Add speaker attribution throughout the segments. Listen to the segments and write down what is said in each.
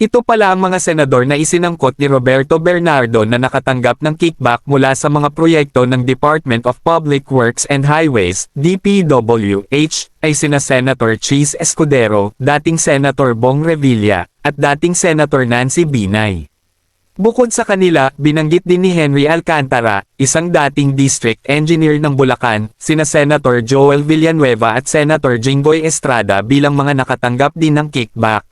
Speaker 1: Ito pala ang mga senador na isinangkot ni Roberto Bernardo na nakatanggap ng kickback mula sa mga proyekto ng Department of Public Works and Highways, DPWH, ay sina Senator Cheese Escudero, dating Senator Bong Revilla, at dating Senator Nancy Binay. Bukod sa kanila, binanggit din ni Henry Alcantara, isang dating district engineer ng Bulacan, sina Senator Joel Villanueva at Senator Jinggoy Estrada bilang mga nakatanggap din ng kickback.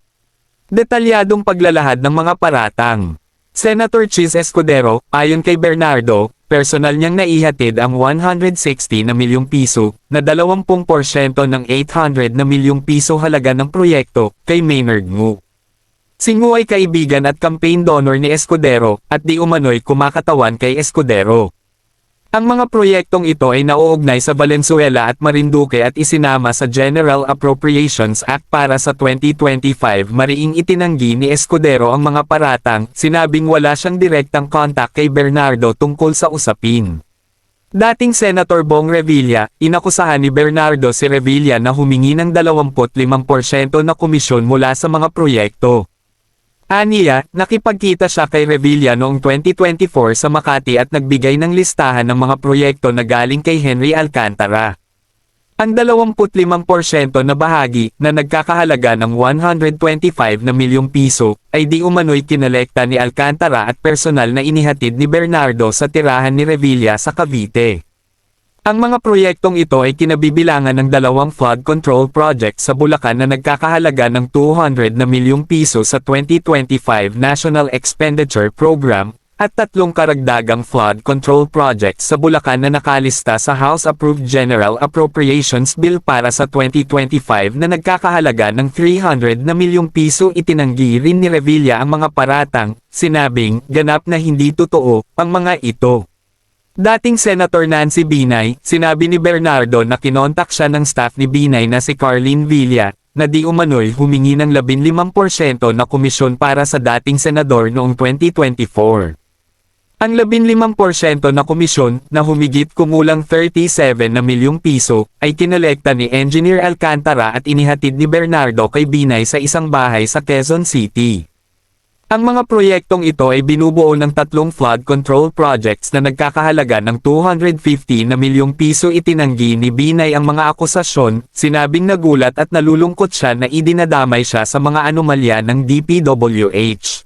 Speaker 1: Detalyadong paglalahad ng mga paratang. Senator Cheese Escudero, ayon kay Bernardo, personal niyang naihatid ang 160 na milyong piso, na 20% ng 800 na milyong piso halaga ng proyekto, kay Maynard Ngu. Si Ngu ay kaibigan at campaign donor ni Escudero, at di umano'y kumakatawan kay Escudero. Ang mga proyektong ito ay nauugnay sa Valenzuela at Marinduque at isinama sa General Appropriations Act para sa 2025 mariing itinanggi ni Escudero ang mga paratang, sinabing wala siyang direktang contact kay Bernardo tungkol sa usapin. Dating Senator Bong Revilla, inakusahan ni Bernardo si Revilla na humingi ng 25% na komisyon mula sa mga proyekto. Aniya, nakipagkita siya kay Revilla noong 2024 sa Makati at nagbigay ng listahan ng mga proyekto na galing kay Henry Alcantara. Ang 25% na bahagi, na nagkakahalaga ng 125 na milyong piso, ay di umano'y kinalekta ni Alcantara at personal na inihatid ni Bernardo sa tirahan ni Revilla sa Cavite. Ang mga proyektong ito ay kinabibilangan ng dalawang flood control project sa Bulacan na nagkakahalaga ng 200 na milyong piso sa 2025 National Expenditure Program, at tatlong karagdagang flood control project sa Bulacan na nakalista sa House-approved General Appropriations Bill para sa 2025 na nagkakahalaga ng 300 na milyong piso itinanggi rin ni Revilla ang mga paratang, sinabing, ganap na hindi totoo, ang mga ito. Dating Senator Nancy Binay, sinabi ni Bernardo na kinontak siya ng staff ni Binay na si Carlene Villa, na di umano'y humingi ng 15% na komisyon para sa dating senador noong 2024. Ang 15% na komisyon, na humigit kumulang 37 na milyong piso, ay kinolekta ni Engineer Alcantara at inihatid ni Bernardo kay Binay sa isang bahay sa Quezon City. Ang mga proyektong ito ay binubuo ng tatlong flood control projects na nagkakahalaga ng 250 na milyong piso itinanggi ni Binay ang mga akusasyon, sinabing nagulat at nalulungkot siya na idinadamay siya sa mga anomalya ng DPWH.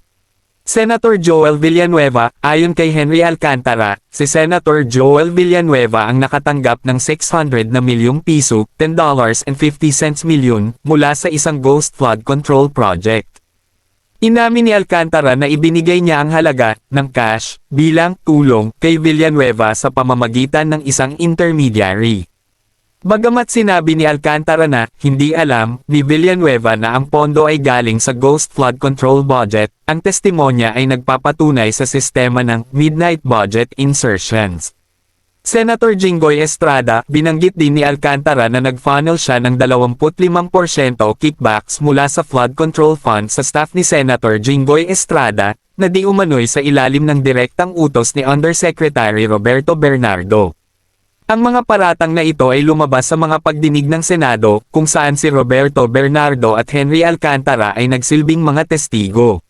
Speaker 1: Senator Joel Villanueva, ayon kay Henry Alcantara, si Senator Joel Villanueva ang nakatanggap ng 600 na milyong piso, $10.50 milyon, mula sa isang ghost flood control project. Inamin ni Alcantara na ibinigay niya ang halaga ng cash bilang tulong kay Villanueva sa pamamagitan ng isang intermediary. Bagamat sinabi ni Alcantara na hindi alam ni Villanueva na ang pondo ay galing sa Ghost Flood Control Budget, ang testimonya ay nagpapatunay sa sistema ng Midnight Budget Insertions. Senator Jinggoy Estrada, binanggit din ni Alcantara na nag-funnel siya ng 25% kickbacks mula sa flood control fund sa staff ni Senator Jinggoy Estrada, na di umano'y sa ilalim ng direktang utos ni Undersecretary Roberto Bernardo. Ang mga paratang na ito ay lumabas sa mga pagdinig ng Senado, kung saan si Roberto Bernardo at Henry Alcantara ay nagsilbing mga testigo.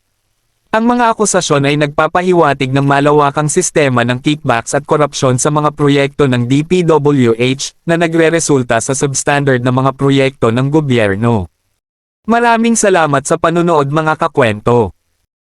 Speaker 1: Ang mga akusasyon ay nagpapahiwatig ng malawakang sistema ng kickbacks at korupsyon sa mga proyekto ng DPWH na nagre-resulta sa substandard na mga proyekto ng gobyerno. Maraming salamat sa panunood mga kakwento.